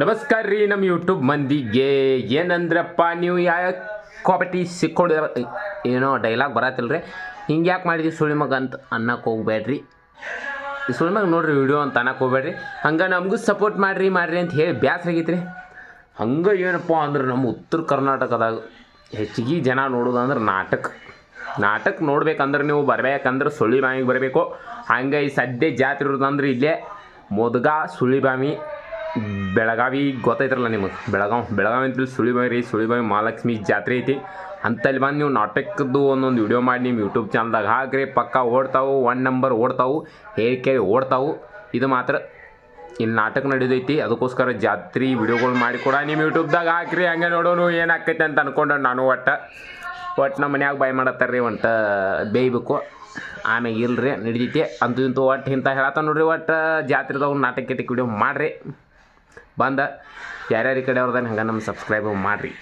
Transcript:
ನಮಸ್ಕಾರ ರೀ ನಮ್ಮ ಯೂಟ್ಯೂಬ್ ಮಂದಿಗೆ. ಏನಂದ್ರಪ್ಪ ನೀವು ಯಾವ ಕಾಪಿಟಿ ಸಿಕ್ಕೊಂಡಿರ ಏನೋ ಡೈಲಾಗ್ ಬರತ್ತಿಲ್ಲ ರೀ ಹಿಂಗೆ ಯಾಕೆ ಮಾಡಿದ್ವಿ ಸುಳಿಮಗ ಅಂತ ಅನ್ನಕ್ಕೆ ಹೋಗ್ಬೇಡ್ರಿ. ಸುಳಿಮಗ ಸುಳಿ ಮಗ ನೋಡ್ರಿ ವಿಡಿಯೋ ಅಂತ ಅನ್ನಕ್ಕೆ ಹೋಗ್ಬೇಡ್ರಿ. ಹಂಗೆ ನಮಗೂ ಸಪೋರ್ಟ್ ಮಾಡಿರಿ ಮಾಡಿರಿ ಅಂತ ಹೇಳಿ ಬ್ಯಾಸ್ರ ಆಗೈತ್ರಿ. ಹಂಗೆ ಏನಪ್ಪ ಅಂದ್ರೆ ನಮ್ಮ ಉತ್ತರ ಕರ್ನಾಟಕದಾಗ ಹೆಚ್ಚಿಗೆ ಜನ ನೋಡೋದಂದ್ರೆ ನಾಟಕ. ನಾಟಕ ನೋಡ್ಬೇಕಂದ್ರೆ ನೀವು ಬರ್ಬೇಕಂದ್ರೆ ಸುಳಿಬಾಮಿಗೆ ಬರಬೇಕು. ಹಂಗೆ ಈ ಸದ್ಯ ಜಾತ್ರೆ ಇರೋದಂದ್ರೆ ಇಲ್ಲೇ ಮೊದಗ ಸುಳಿಬಾಮಿ ಬೆಳಗಾವಿ ಗೊತ್ತೈತ್ರಲ್ಲ ನಿಮಗೆ? ಬೆಳಗಾವ್ ಬೆಳಗಾವಿ ಅಂತೇಳಿ ಸುಳಿಬಾಯಿ ರೀ ಸುಳಿಬಾಯಿ ಮಹಾಲಕ್ಷ್ಮಿ ಜಾತ್ರೆ ಐತಿ. ಅಂತಲ್ಲಿ ಬಂದು ನೀವು ನಾಟಕದ್ದು ಒಂದೊಂದು ವಿಡಿಯೋ ಮಾಡಿ ನಿಮ್ಮ ಯೂಟ್ಯೂಬ್ ಚಾನಲ್ದಾಗ ಹಾಕ್ರಿ. ಪಕ್ಕ ಓಡ್ತಾವು ಒನ್ ನಂಬರ್ ಓಡ್ತಾವು, ಹೇಳಿ ಕೇಳಿ ಓಡ್ತಾವು. ಇದು ಮಾತ್ರ ಇಲ್ಲಿ ನಾಟಕ ನಡೆದೈತಿ. ಅದಕ್ಕೋಸ್ಕರ ಜಾತ್ರೆ ವಿಡಿಯೋಗಳು ಮಾಡಿ ಕೂಡ ನಿಮ್ಮ ಯೂಟ್ಯೂಬ್ದಾಗ ಹಾಕ್ರಿ. ಹಂಗೆ ನೋಡೋನು ಏನು ಆಕೈತೆ ಅಂತ ಅಂದ್ಕೊಂಡು ನಾನು ಒಟ್ಟು. ಒಟ್ಟು ನಮ್ಮ ಮನ್ಯಾಗ ಬಾಯ್ ಮಾಡತ್ತಾರ ರೀ ಬೇಯಬೇಕು. ಆಮ್ಯಾಗ ಇಲ್ರಿ, ನಡಿತೈತಿ. ಅಂತೂ ಇಂತೂ ಒಟ್ಟು ಇಂಥ ಹೇಳತ್ತ ನೋಡ್ರಿ ಒಟ್ಟು ಜಾತ್ರೆದಾಗ ನಾಟಕ ವಿಡಿಯೋ ಮಾಡಿರಿ. ಬಂದ ಯಾರ್ಯಾರ ಈ ಕಡೆ ಅವ್ರದ್ದು ಹಂಗೆ ನಮ್ಮ ಸಬ್ಸ್ಕ್ರೈಬ್ ಮಾಡಿರಿ.